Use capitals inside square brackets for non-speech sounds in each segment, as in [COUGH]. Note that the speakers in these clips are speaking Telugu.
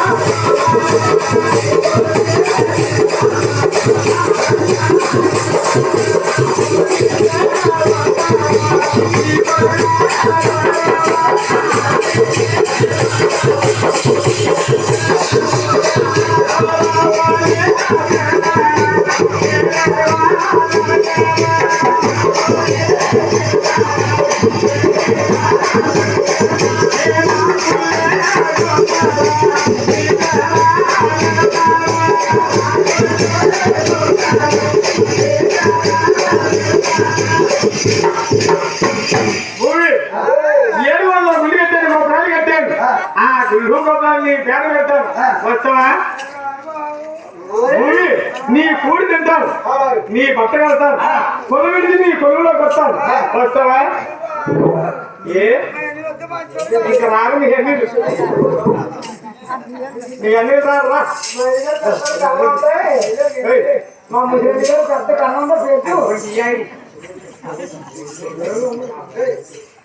Yeah. వచ్చావా నీ కూడి తింటాను. నీ బట్ట కడతాను. కొలు నీ కొలువులోకి వస్తాను వస్తావా? ఏ? ఇక రాను నీకు అన్ని నీకు అన్ని రా. పెద్ద కన్నంలో పెట్టు.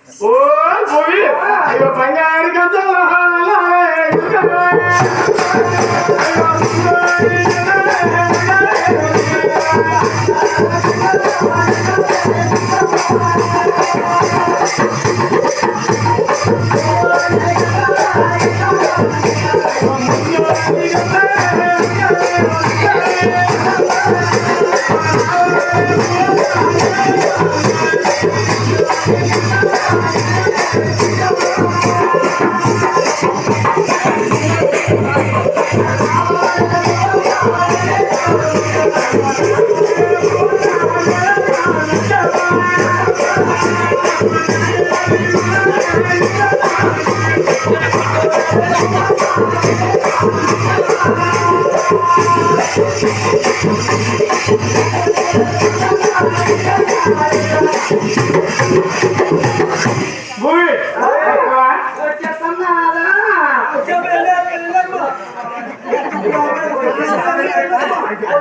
ఓ భూమి అయ్యో బంగారు గజల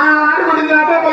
আর মনে রাখা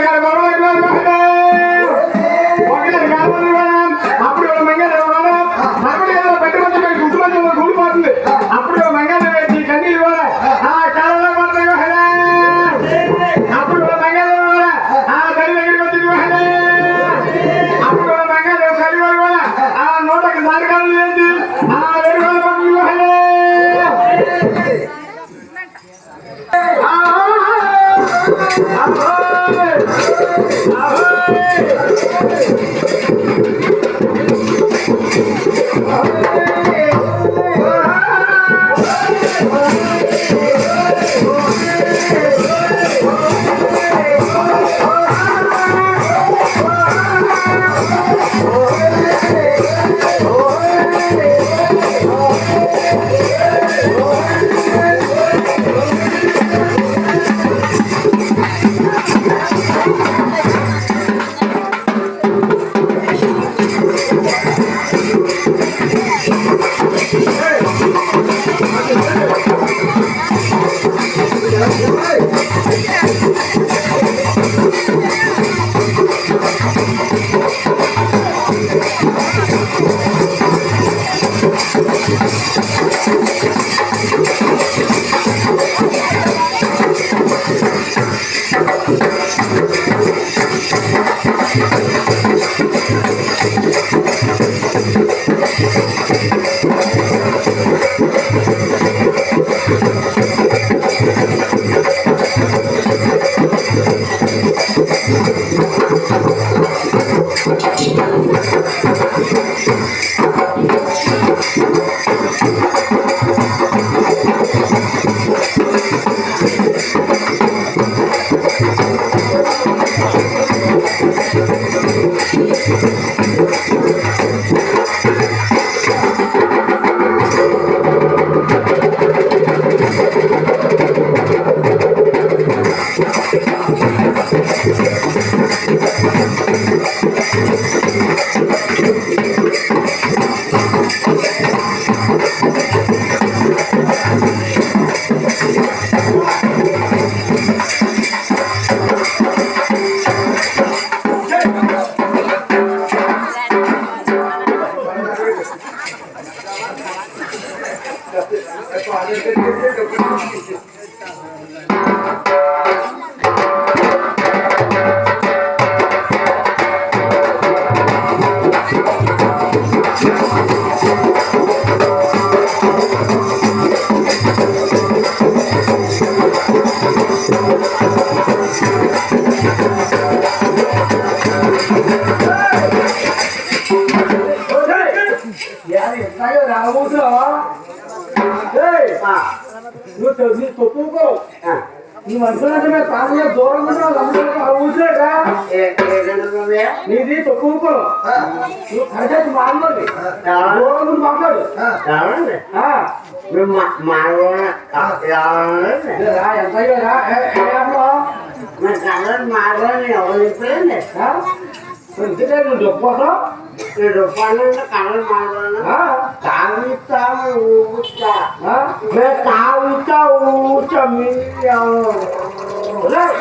నువ్వు అనుకున్నట్టు మేము తాను దూరం ఊసిలేదా నీది తొప్పుకో నువ్వు కరెక్ట్ మాట్లాడి దూరం మాట్లాడు ఎంత అమ్మా? ఆ? ఎందుకే నువ్వు డబ్బు కోసం? ఆ? ఆ? ఒరేయ్,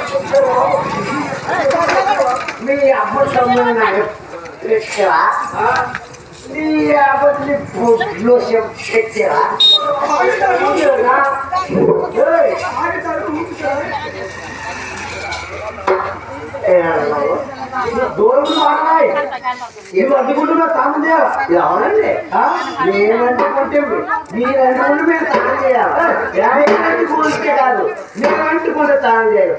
మీ అబ్బులు పెట్టావా ఆ? నీ అబ్బుల్ని పొట్లో పెట్టావా రా. ఏయ్, దూరం నుండి మాట్లాడాయి నువ్వు తాను చేయాలి ఎవరండి ఆ? నేనంటే కొట్టింది మీరంటే మీరు తాను చేయాలి కాదు తాను చేయాలి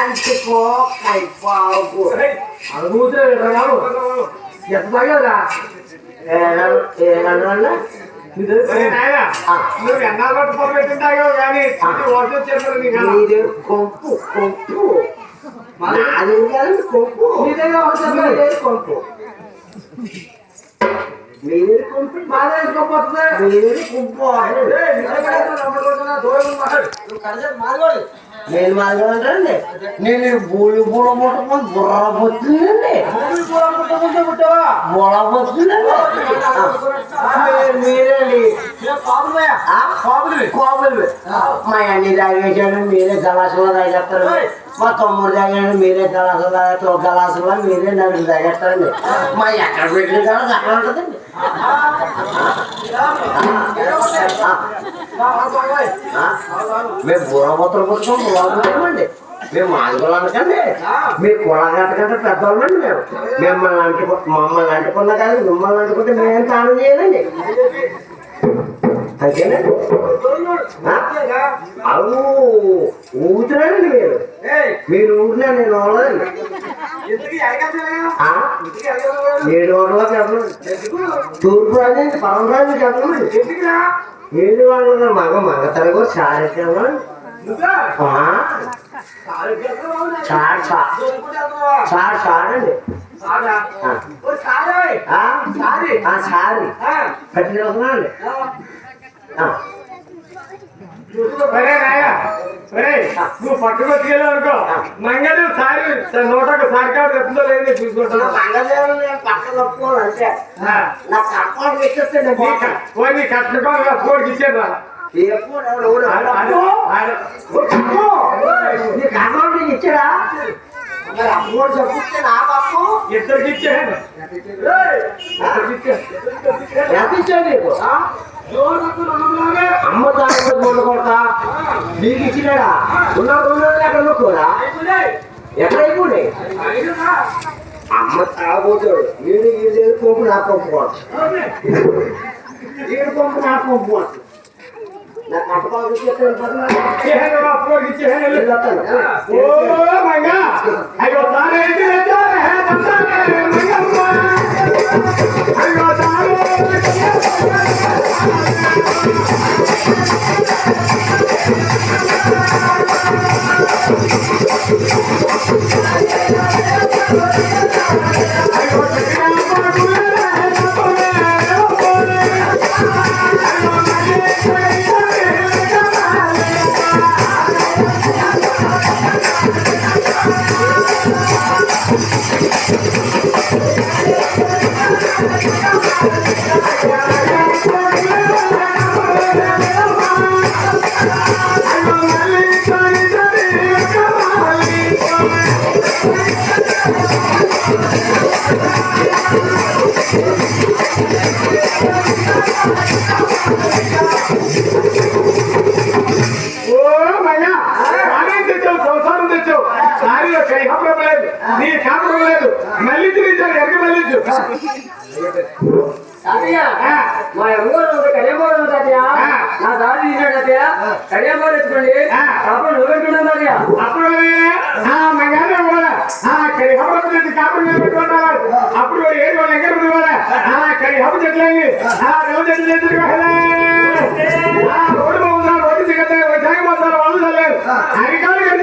అంటుకో కైపాపు అది కూర్చో, ఇక్కడ రావు. ఎంత ఒరేయ్ నాయనా, నువ్వు ఎన్నాళ్ళు పట్టు పొర పెట్టింటాయో కానీ ఓటు వచ్చేప్పుడు నీకు. మీరు కొంపు కొంపు. కాదు కొంపు. కొంపు. మీరు కొంపు. మాదే మీరు కొంపు రోజున దూరం నుండి మాట్లాడు. నేను మాట్లాడండి నేను బూలు బుడ ముట్టమని బుర్ర పోతుందండి భూమి దూరం పుట్టకుంటే పుట్టావా? బుడ పోతుందండి మా అన్ని తాగేశాడు మీరే గలాసులో తాగేస్తారు. మా తమ్ముడు తాగాడు మీరే గలాసులో తాగేస్తారు. గలాసులో మీరే నలుగురు తాగేస్తారండి. మా ఎక్కడ పెట్టిన కాదు అక్కడ ఉంటుందండి. మేము బుర్రబొత్తలు పుట్టుకోం బుర్రబొత్తమండి మేము మాదిగోళ్ళు అనకండి మీ కులగట్టకంటే పెద్దవాళ్ళండి మేము మిమ్మల్ని అంటుకు మమ్మల్ని అంటుకున్నా కానీ మిమ్మల్ని అంటుకుంటే మేమేం తాను చేయాలండి అంతేనా? ఆ? అవును ఊతురానండి మీరు. మీరు ఊరిలో నేను ఆ? ఏడు వాళ్ళకి చెప్పండి తూర్పు రాజు పవన్ రాజు చెప్పండి ఏడు వాళ్ళ మగ మగ తరగో సారి చెప్పండి చార్ చార్ చార్? అండి సారి కట్టిన అండి నువ్వు పట్టుకొచ్చుకెళ్ళావు అనుకో. మంగళ సారి నూటకు సారి కాదు ఎప్పుడో లేదో చూసుకుంటాను. నా కట్టుకోవాలి కోడికి ఇచ్చాడు రా ఎప్పుడు ఎవరు ఎవరు ఆడ- ఆడ- ఆడ- నీ కర్మలు నీకు ఇచ్చాడా? మరి అప్పుడు నా పప్పు? ఇద్దరికి ఇచ్చాడు ఎంత? అమ్మ తాను మూడు కొడతా నీకు ఇచ్చినాడా ఉన్న రెండు రోజులు ఎక్కడ నొక్కురా ఎక్కడ అయిపోయి అమ్మ తాగబోతాడు వీడు వీడు పంపు నా పంపు కొడతా వీడు పంపు నా పంపు కొడతా నా కట్టపాలు ఇచ్చేహాను రా, కోడికి ఇచ్చేహాను. వస్తాను ఓ మంగ అయ్యో తానే సారీలో కైహప్రం లేదు. నీ కాపురం లేదు. మళ్ళీ తిరిగి ఎక్కడ మళ్ళీ తాతయ్య. మా ఎవరు కళ్యాణ తాతయ్య. నా దారి తీసాడు తాతయ్య. కళ్యాణ ఎత్తుకోండి తాతయ్య. అప్పుడు మంగానే కూడా కాపురం అప్పుడు ఏడు వాళ్ళు ఆ రోజు చెట్లు రోడ్డు రోడ్డు వచ్చాక వాళ్ళు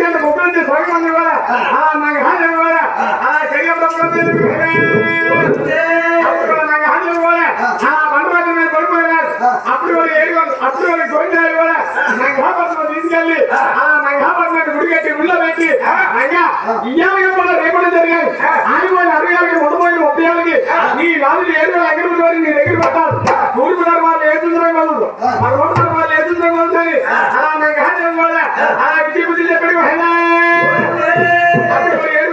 మంది కూడా ఆ నాకు హాజరు కూడా ఆ కైహప్రం అప్పుడు నాకు హాజరు కూడా ఆ బండరాజు మీద పడిపోయినారు అప్పుడు వాళ్ళు ఏడు వాళ్ళు అప్పుడు వాళ్ళు గోవిందాలు కూడా నంగాపట్నం తీసుకెళ్ళి ఆ నంగాపట్నం గుడి కట్టి గుళ్ళో పెట్టి నంగా ఇయ్యాలకి కూడా రేపటి జరిగాయి ఆడిపోయిన అరవై ఏళ్ళకి నీ నాలుగు ఏడు వేల ఎక్కడ ఉందో నీ దగ్గర పెట్టాలి. వాళ్ళు మన రోడ్డు వాళ్ళు. ఏడుతున్నారు వాళ్ళు సరే ఆ. నాకు హాజరు కూడా ఆ. విజయ బుద్ధి చెప్పడి అప్పుడు ఏడు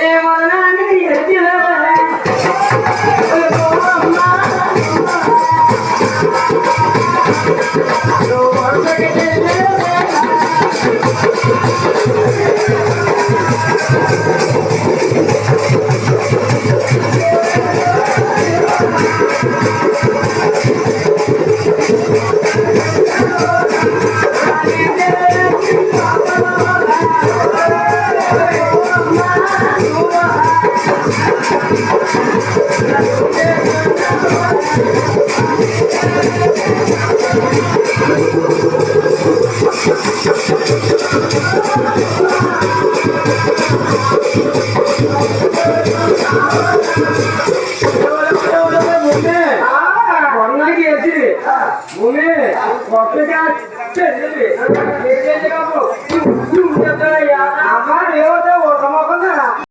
ఏ [LAUGHS] భూమి